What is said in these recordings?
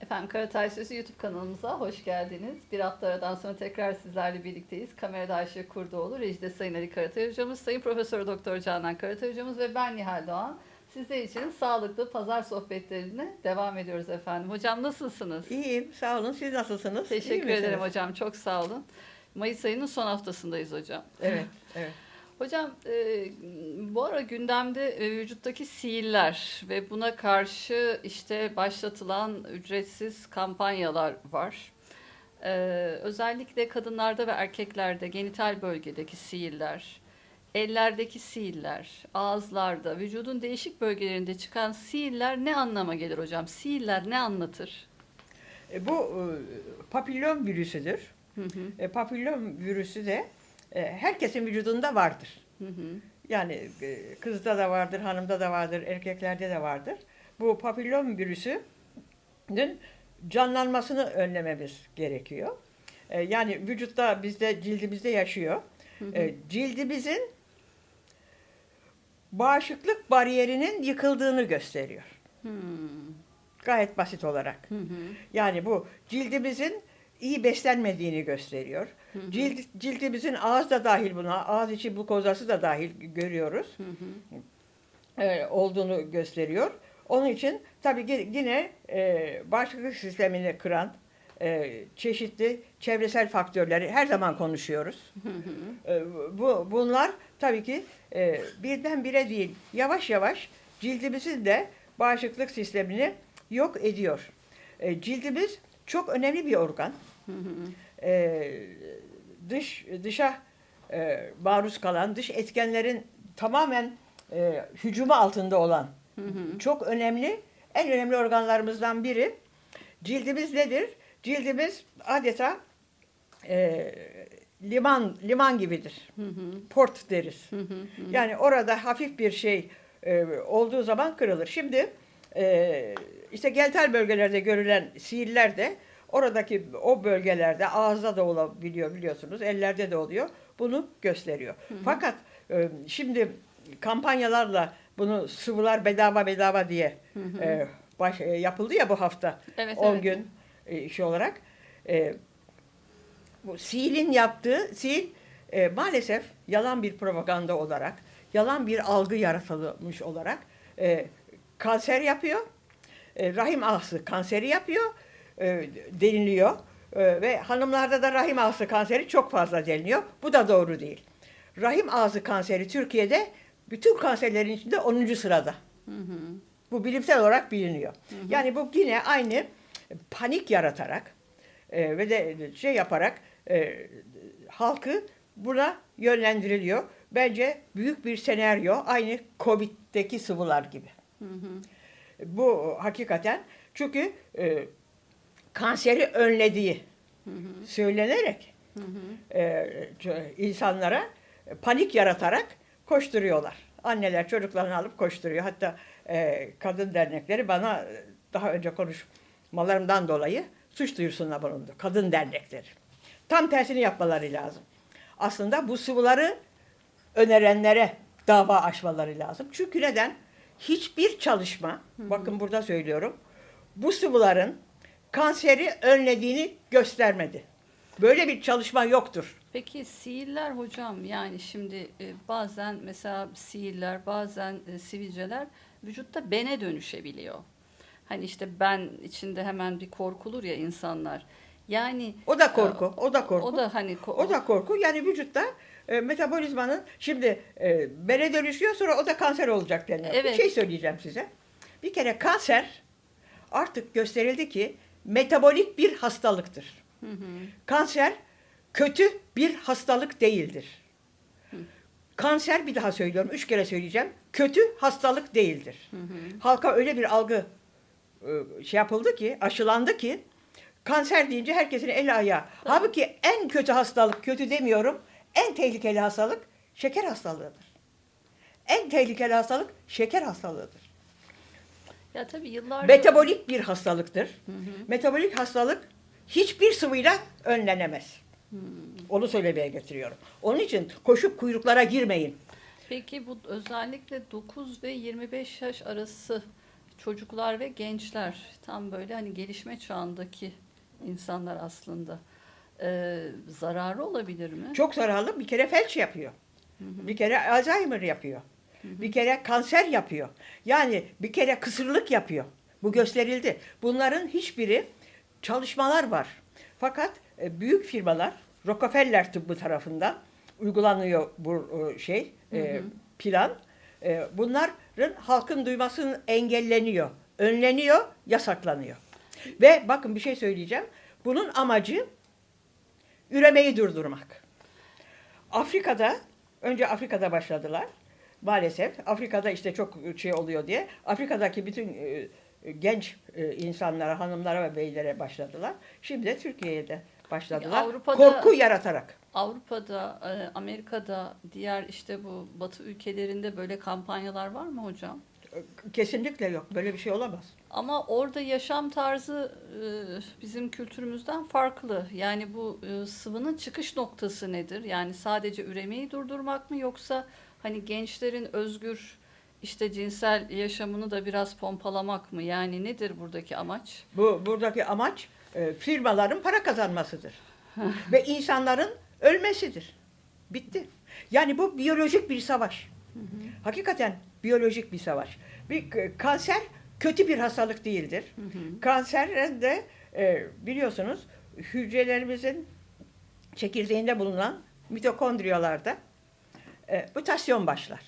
Efendim Karatay Sözü YouTube kanalımıza hoş geldiniz. Bir hafta aradan sonra tekrar sizlerle birlikteyiz. Kamerada Ayşe Kurdoğlu, rejide Sayın Ali Karatay hocamız, Sayın Profesör Doktor Canan Karatay hocamız ve ben Nihal Doğan. Sizler için sağlıklı pazar sohbetlerine devam ediyoruz efendim. Hocam nasılsınız? İyiyim, sağ olun. Siz nasılsınız? Teşekkür ederim hocam. Çok sağ olun. Mayıs ayının son haftasındayız hocam. Evet, evet. Hocam e, bu ara gündemde e, vücuttaki sihirler ve buna karşı işte başlatılan ücretsiz kampanyalar var. E, özellikle kadınlarda ve erkeklerde genital bölgedeki sihirler, ellerdeki sihirler, ağızlarda, vücudun değişik bölgelerinde çıkan sihirler ne anlama gelir hocam? Sihirler ne anlatır? E, Bu e, papillon virüsüdür. Hı hı, E, papillon virüsü de herkesin vücudunda vardır. hı hı, Yani e, kızda da vardır, hanımda da vardır, erkeklerde de vardır. Bu papillon virüsünün canlanmasını önlememiz gerekiyor. E, Yani vücutta bizde cildimizde yaşıyor. hı hı. E, Cildimizin bağışıklık bariyerinin yıkıldığını gösteriyor. Hmm, Gayet basit olarak. hı hı, Yani bu cildimizin iyi beslenmediğini gösteriyor. Hı hı, Cild, cildimizin ağız da dahil buna, ağız içi glukozası da dahil görüyoruz. hı hı. e, olduğunu gösteriyor. Onun için tabii yine e, bağışıklık sistemini kıran e, çeşitli çevresel faktörleri her zaman konuşuyoruz. E, bu bunlar tabii ki e, birden bire değil, yavaş yavaş cildimizin de bağışıklık sistemini yok ediyor. E, cildimiz çok önemli bir organ. E, dış dışa e, maruz kalan dış etkenlerin tamamen e, hücumu altında olan Hı hı. çok önemli en önemli organlarımızdan biri. Cildimiz nedir? Cildimiz adeta e, liman liman gibidir. Hı hı. Port deriz. Hı hı. Hı. Yani orada hafif bir şey e, olduğu zaman kırılır. Şimdi e, işte genital bölgelerde görülen sihirler de oradaki o bölgelerde ağızda da olabiliyor biliyorsunuz. Ellerde de oluyor. Bunu gösteriyor. Fakat e, şimdi kampanyalarla bunu sıvılar bedava bedava diye Hı hı. e, baş, e, yapıldı ya bu hafta. Evet, 10 evet. gün e, işi olarak. E, bu Seal'in yaptığı, Seal e, maalesef yalan bir propaganda olarak, yalan bir algı yaratılmış olarak e, kanser yapıyor. E, rahim ağzı kanseri yapıyor, e, deniliyor. E, ve hanımlarda da rahim ağzı kanseri çok fazla deniliyor. Bu da doğru değil. Rahim ağzı kanseri Türkiye'de bütün kanserlerin içinde 10. sırada. Hı hı. Bu bilimsel olarak biliniyor. Yani bu yine aynı panik yaratarak e, ve de şey yaparak e, halkı buna yönlendiriliyor. Bence büyük bir senaryo aynı Covid'deki sıvılar gibi. Hı hı. Bu hakikaten çünkü e, kanseri önlediği Hı hı. söylenerek Hı hı. e, insanlara panik yaratarak koşturuyorlar. Anneler çocuklarını alıp koşturuyor. Hatta e, kadın dernekleri bana daha önce konuşmalarımdan dolayı suç duyurusunda bulundu. Kadın dernekleri. Tam tersini yapmaları lazım. Aslında bu sıvıları önerenlere dava açmaları lazım. Çünkü neden? Hiçbir çalışma, bakın burada söylüyorum, bu sıvıların kanseri önlediğini göstermedi. Böyle bir çalışma yoktur. Peki sihirler hocam yani şimdi e, bazen mesela sihirler bazen e, sivilceler vücutta bene dönüşebiliyor. Hani işte ben içinde hemen bir korkulur ya insanlar. Yani O da korku, o da korku. o da hani O da korku. Yani vücutta e, metabolizmanın şimdi e, bene dönüşüyor sonra o da kanser olacak deniyor. Evet. Bir şey söyleyeceğim size. Bir kere kanser artık gösterildi ki metabolik bir hastalıktır. Hı hı. Kanser kötü bir hastalık değildir. Kanser bir daha söylüyorum, üç kere söyleyeceğim. Kötü hastalık değildir. Hı hı. Halka öyle bir algı e, şey yapıldı ki, aşılandı ki kanser deyince herkesin eli ayağı. Halbuki en kötü hastalık, kötü demiyorum, en tehlikeli hastalık şeker hastalığıdır. En tehlikeli hastalık şeker hastalığıdır. Ya tabii yıllardır Metabolik bir hastalıktır. Hı hı. Metabolik hastalık hiçbir sıvıyla önlenemez. Onu söylemeye getiriyorum. Onun için koşup kuyruklara girmeyin. Peki bu özellikle 9 ve 25 yaş arası çocuklar ve gençler tam böyle hani gelişme çağındaki insanlar aslında Ee, zararı olabilir mi? Çok zararlı. Bir kere felç yapıyor. Bir kere Alzheimer yapıyor. Bir kere kanser yapıyor. Yani bir kere kısırlık yapıyor. Bu gösterildi. Bunların hiçbiri çalışmalar var. Fakat e, büyük firmalar Rockefeller tıbbı tarafından uygulanıyor bu şey e, plan. E, Bunların halkın duymasının engelleniyor, önleniyor, yasaklanıyor. Ve bakın bir şey söyleyeceğim. Bunun amacı üremeyi durdurmak. Afrika'da önce Afrika'da başladılar. Maalesef Afrika'da işte çok şey oluyor diye Afrika'daki bütün e, genç e, insanlara, hanımlara ve beylere başladılar. Şimdi de Türkiye'de başladılar. Avrupa'da- Korku yaratarak. Avrupa'da, e, Amerika'da, diğer işte bu Batı ülkelerinde böyle kampanyalar var mı hocam? Kesinlikle yok. Böyle bir şey olamaz. Ama orada yaşam tarzı e, bizim kültürümüzden farklı. Yani bu e, sıvının çıkış noktası nedir? Yani sadece üremeyi durdurmak mı yoksa hani gençlerin özgür işte cinsel yaşamını da biraz pompalamak mı? Yani nedir buradaki amaç? Bu buradaki amaç e, firmaların para kazanmasıdır. ve insanların ölmesidir. Bitti. Yani bu biyolojik bir savaş. Hakikaten biyolojik bir savaş. Bir k- kanser kötü bir hastalık değildir. Kanser de e, biliyorsunuz hücrelerimizin çekirdeğinde bulunan mitokondriyalarda e, mutasyon başlar.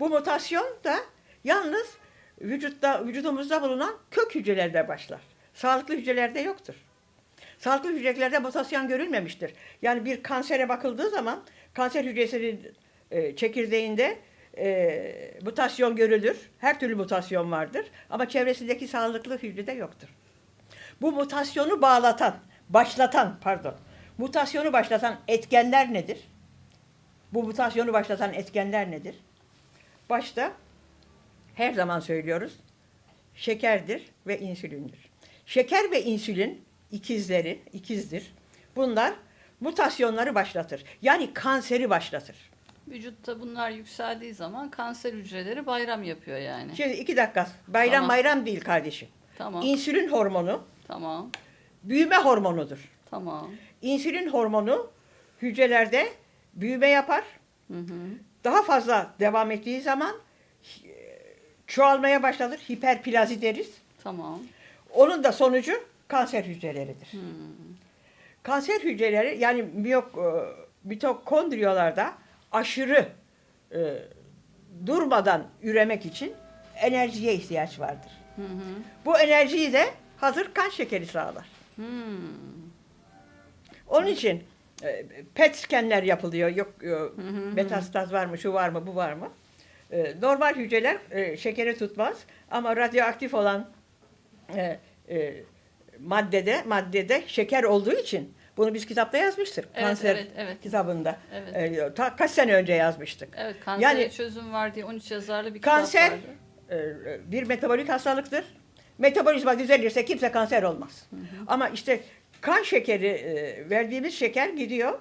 Bu mutasyon da yalnız vücutta vücudumuzda bulunan kök hücrelerde başlar. Sağlıklı hücrelerde yoktur. Sağlıklı hücrelerde mutasyon görülmemiştir. Yani bir kansere bakıldığı zaman kanser hücresinin e, çekirdeğinde e, mutasyon görülür. Her türlü mutasyon vardır. Ama çevresindeki sağlıklı hücrede yoktur. Bu mutasyonu bağlatan, başlatan pardon, mutasyonu başlatan etkenler nedir? Bu mutasyonu başlatan etkenler nedir? Başta her zaman söylüyoruz. Şekerdir ve insülindir. Şeker ve insülin ikizleri, ikizdir. Bunlar mutasyonları başlatır. Yani kanseri başlatır. Vücutta bunlar yükseldiği zaman kanser hücreleri bayram yapıyor yani. Şimdi iki dakika. Bayram Tamam. bayram değil kardeşim. Tamam, İnsülin hormonu tamam, büyüme hormonudur. tamam. İnsülin hormonu hücrelerde büyüme yapar. Hı hı. Daha fazla devam ettiği zaman e, çoğalmaya başlanır. Hiperplazi deriz. Tamam. Onun da sonucu kanser hücreleridir. Kanser hücreleri yani miyok, e, mitokondriyalarda aşırı e, durmadan üremek için enerjiye ihtiyaç vardır. Hı hı. Bu enerjiyi de hazır kan şekeri sağlar. Hmm. Onun için e, PET scanner yapılıyor. Yok e, metastaz var mı, şu var mı, bu var mı? E, normal hücreler e, şekeri tutmaz ama radyoaktif olan e, e, maddede maddede şeker olduğu için bunu biz kitapta yazmıştık. Evet, Kanser evet, evet. kitabında. Evet. E, ta, kaç sene önce yazmıştık. Evet, kansere Yani- çözüm var diye 13 yazarlı bir Kanser kitap vardı. e, bir metabolik hastalıktır. Metabolizma düzelirse kimse kanser olmaz. Ama işte kan şekeri e, verdiğimiz şeker gidiyor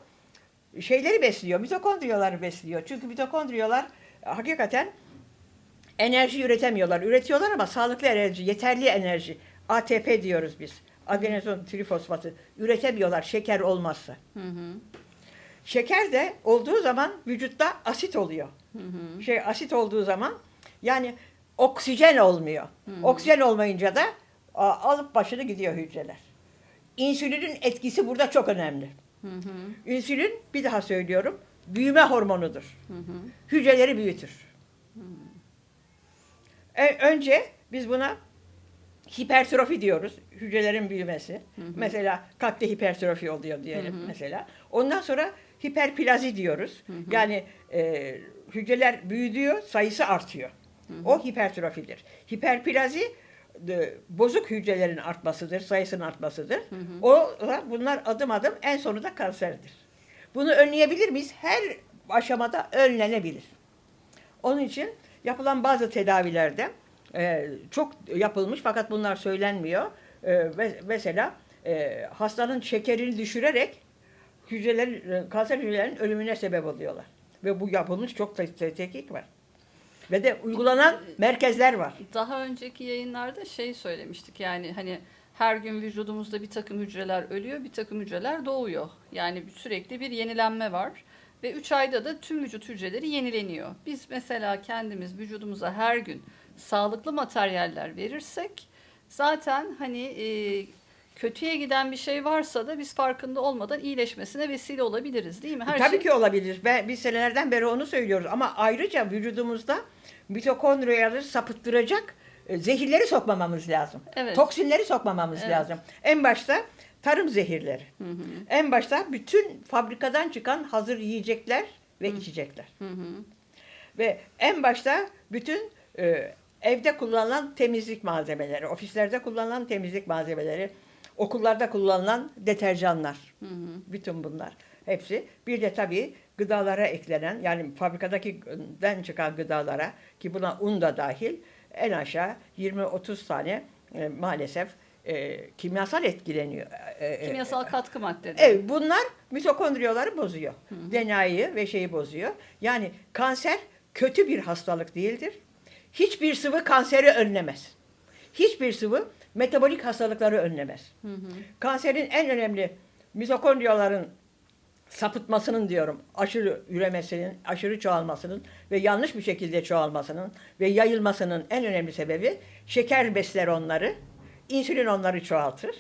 şeyleri besliyor, mitokondriyaları besliyor. Çünkü mitokondriyalar hakikaten enerji üretemiyorlar. Üretiyorlar ama sağlıklı enerji, yeterli enerji. ATP diyoruz biz. Adenozin trifosfatı üretemiyorlar şeker olmazsa. Hı hı. Şeker de olduğu zaman vücutta asit oluyor. Hı hı. Şey asit olduğu zaman yani oksijen olmuyor. Oksijen olmayınca da alıp başını gidiyor hücreler. İnsülinin etkisi burada çok önemli. Hı hı. İnsülin bir daha söylüyorum büyüme hormonudur. Hı hı. Hücreleri büyütür. E, önce biz buna hipertrofi diyoruz. Hücrelerin büyümesi. Mesela kalpte hipertrofi oluyor diyelim mesela. Ondan sonra hiperplazi diyoruz. Yani e, hücreler büyüdüyor, sayısı artıyor. O hipertrofidir. Hiperplazi bozuk hücrelerin artmasıdır, sayısının artmasıdır. O da bunlar adım adım en sonunda kanserdir. Bunu önleyebilir miyiz? Her aşamada önlenebilir. Onun için yapılan bazı tedavilerde e, çok yapılmış fakat bunlar söylenmiyor. E, ve mesela e, hastanın şekerini düşürerek hücrelerin, e, kanser hücrelerinin ölümüne sebep oluyorlar. Ve bu yapılmış çok te- te- tetkik var. Ve de uygulanan merkezler var. Daha önceki yayınlarda şey söylemiştik yani hani her gün vücudumuzda bir takım hücreler ölüyor, bir takım hücreler doğuyor. Yani sürekli bir yenilenme var ve 3 ayda da tüm vücut hücreleri yenileniyor. Biz mesela kendimiz vücudumuza her gün sağlıklı materyaller verirsek zaten hani e, kötüye giden bir şey varsa da biz farkında olmadan iyileşmesine vesile olabiliriz değil mi? Her Tabii şey ki olabilir. Ben, biz senelerden beri onu söylüyoruz. Ama ayrıca vücudumuzda mitokondriyaları sapıttıracak e, zehirleri sokmamamız lazım. Evet. Toksinleri sokmamamız Evet. lazım. En başta tarım zehirleri. En başta bütün fabrikadan çıkan hazır yiyecekler ve içecekler. Hı hı. Ve en başta bütün e, evde kullanılan temizlik malzemeleri, ofislerde kullanılan temizlik malzemeleri, okullarda kullanılan deterjanlar. Hı hı. Bütün bunlar hepsi. Bir de tabii gıdalara eklenen yani fabrikadakinden çıkan gıdalara ki buna un da dahil en aşağı 20-30 tane e, maalesef e, kimyasal etkileniyor. E, e, Kimyasal katkı maddeleri. Evet, bunlar mitokondriyaları bozuyor. DNA'yı ve şeyi bozuyor. Yani kanser kötü bir hastalık değildir. Hiçbir sıvı kanseri önlemez. Hiçbir sıvı metabolik hastalıkları önlemez. Hı hı. Kanserin en önemli mitokondriyaların sapıtmasının diyorum, aşırı üremesinin, aşırı çoğalmasının ve yanlış bir şekilde çoğalmasının ve yayılmasının en önemli sebebi şeker besler onları, insülin onları çoğaltır.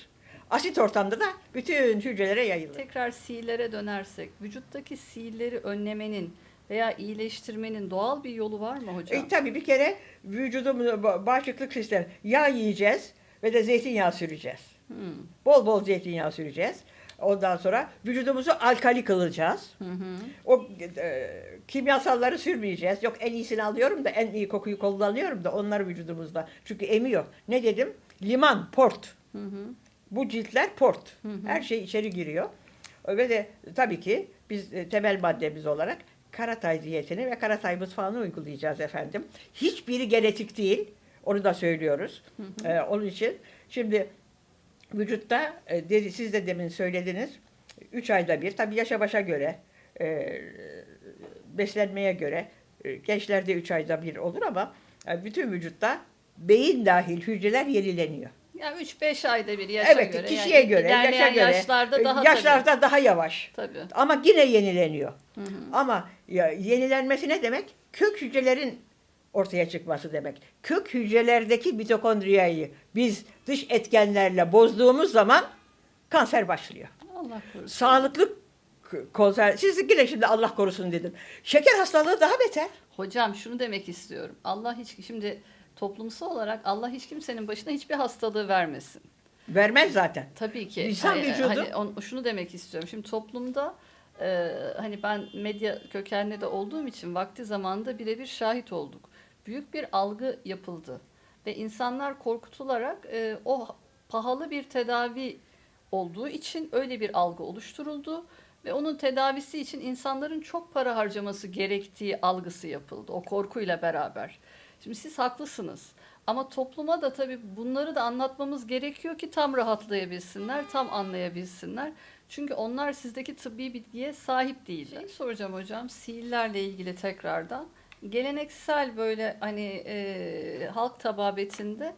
Asit ortamda da bütün hücrelere yayılır. Tekrar sihirlere dönersek, vücuttaki sihirleri önlemenin veya iyileştirmenin doğal bir yolu var mı hocam? E, tabii bir kere vücudumuz, ba- bağışıklık sistemi, yağ yiyeceğiz ve de zeytinyağı süreceğiz. Hmm. Bol bol zeytinyağı süreceğiz. Ondan sonra vücudumuzu alkali kılacağız. Hı hı. O e, kimyasalları sürmeyeceğiz. Yok en iyisini alıyorum da en iyi kokuyu kullanıyorum da onlar vücudumuzda. Çünkü emiyor. Ne dedim? Liman, port. Hı hı. Bu ciltler port. Hı hı. Her şey içeri giriyor. Ve de tabii ki biz e, temel maddemiz olarak karatay diyetini ve karatay mutfağını uygulayacağız efendim. Hiçbiri genetik değil. Onu da söylüyoruz. Ee, onun için şimdi vücutta e, dedi, siz de demin söylediniz. 3 ayda bir tabii yaşa başa göre e, beslenmeye göre e, gençlerde 3 ayda bir olur ama e, bütün vücutta beyin dahil hücreler yenileniyor. Yani 3-5 ayda bir yaşa evet, göre. kişiye yani göre, yaşa göre. yaşlarda e, daha yaşlarda daha yavaş. tabii. tabii. Ama yine yenileniyor. Hı hı. Ama ya, yenilenmesi ne demek? Kök hücrelerin ortaya çıkması demek. Kök hücrelerdeki mitokondriyayı biz dış etkenlerle bozduğumuz zaman kanser başlıyor. Allah korusun. Sağlıklı konser. Siz yine şimdi Allah korusun dedim. Şeker hastalığı daha beter. Hocam şunu demek istiyorum. Allah hiç şimdi toplumsal olarak Allah hiç kimsenin başına hiçbir hastalığı vermesin. Vermez zaten. Tabii ki. İnsan Hani, vücudu- hani on- şunu demek istiyorum. Şimdi toplumda e, hani ben medya kökenli de olduğum için vakti zamanında birebir şahit olduk. Büyük bir algı yapıldı ve insanlar korkutularak e, o pahalı bir tedavi olduğu için öyle bir algı oluşturuldu ve onun tedavisi için insanların çok para harcaması gerektiği algısı yapıldı o korkuyla beraber. Şimdi siz haklısınız. Ama topluma da tabii bunları da anlatmamız gerekiyor ki tam rahatlayabilsinler, tam anlayabilsinler. Çünkü onlar sizdeki tıbbi bilgiye sahip değiller. Şey soracağım hocam, sihirlerle ilgili tekrardan. Geleneksel böyle hani e, halk tababetinde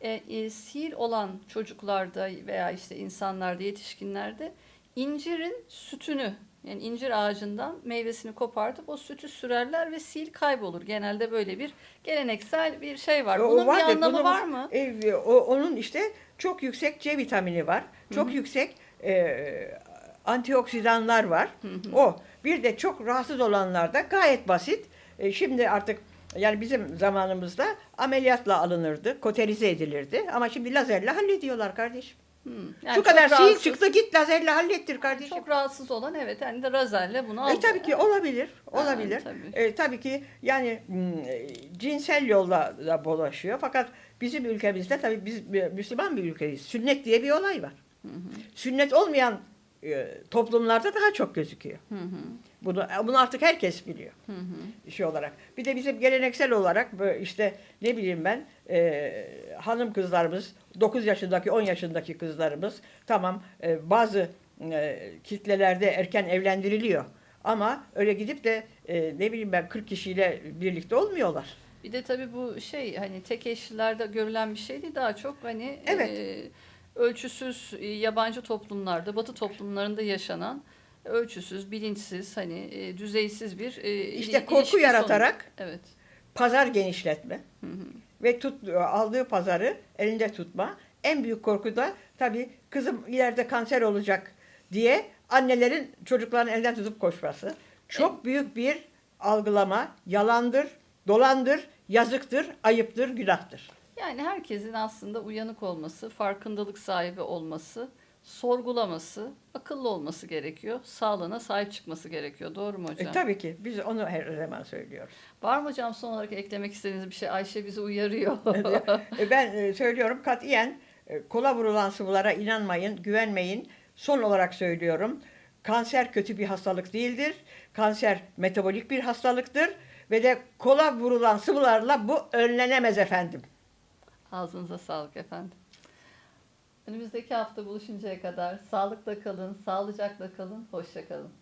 e, e, sihir olan çocuklarda veya işte insanlarda, yetişkinlerde incirin sütünü yani incir ağacından meyvesini kopartıp o sütü sürerler ve sil kaybolur. Genelde böyle bir geleneksel bir şey var. O- o Bunun bir anlamı bunun- var mı? E, o, onun işte çok yüksek C vitamini var. Çok yüksek e, antioksidanlar var. O. Bir de çok rahatsız olanlarda gayet basit. E, şimdi artık yani bizim zamanımızda ameliyatla alınırdı, koterize edilirdi. Ama şimdi lazerle hallediyorlar kardeşim. Hı. Yani Şu kadar rahatsız- çıktı git lazerle hallettir kardeşim. Çok rahatsız olan evet yani de razerle bunu aldı. E tabii ki olabilir, Ha, olabilir. tabii. E, tabii ki yani mm, e, cinsel yolla da bulaşıyor. Fakat bizim ülkemizde tabii biz Müslüman bir ülkeyiz. Sünnet diye bir olay var. Sünnet olmayan e, toplumlarda daha çok gözüküyor. Hı hı. Bunu bunu artık herkes biliyor Hı hı. şey olarak. Bir de bizim geleneksel olarak böyle işte ne bileyim ben e, hanım kızlarımız 9 yaşındaki 10 yaşındaki kızlarımız tamam e, bazı e, kitlelerde erken evlendiriliyor. Ama öyle gidip de e, ne bileyim ben 40 kişiyle birlikte olmuyorlar. Bir de tabii bu şey hani tek eşlilerde görülen bir şey değil daha çok hani Evet. e, ölçüsüz e, yabancı toplumlarda, batı toplumlarında yaşanan ölçüsüz, bilinçsiz, hani e, düzeysiz bir e, İşte il- korku yaratarak sonu. Evet. pazar genişletme Hı hı. ve tut, aldığı pazarı elinde tutma. En büyük korku da tabii kızım ileride kanser olacak diye annelerin çocuklarını elden tutup koşması. Çok büyük bir algılama, yalandır, dolandır, yazıktır, ayıptır, günahtır. Yani herkesin aslında uyanık olması, farkındalık sahibi olması, sorgulaması, akıllı olması gerekiyor. Sağlığına sahip çıkması gerekiyor. Doğru mu hocam? E, tabii ki biz onu her zaman söylüyoruz. Var mı hocam son olarak eklemek istediğiniz bir şey? Ayşe bizi uyarıyor. E, Ben e, söylüyorum katiyen e, kola vurulan sıvılara inanmayın, güvenmeyin. Son olarak söylüyorum. Kanser kötü bir hastalık değildir. Kanser metabolik bir hastalıktır ve de kola vurulan sıvılarla bu önlenemez efendim. Ağzınıza sağlık efendim. Önümüzdeki hafta buluşuncaya kadar sağlıkla kalın, sağlıcakla kalın, hoşça kalın.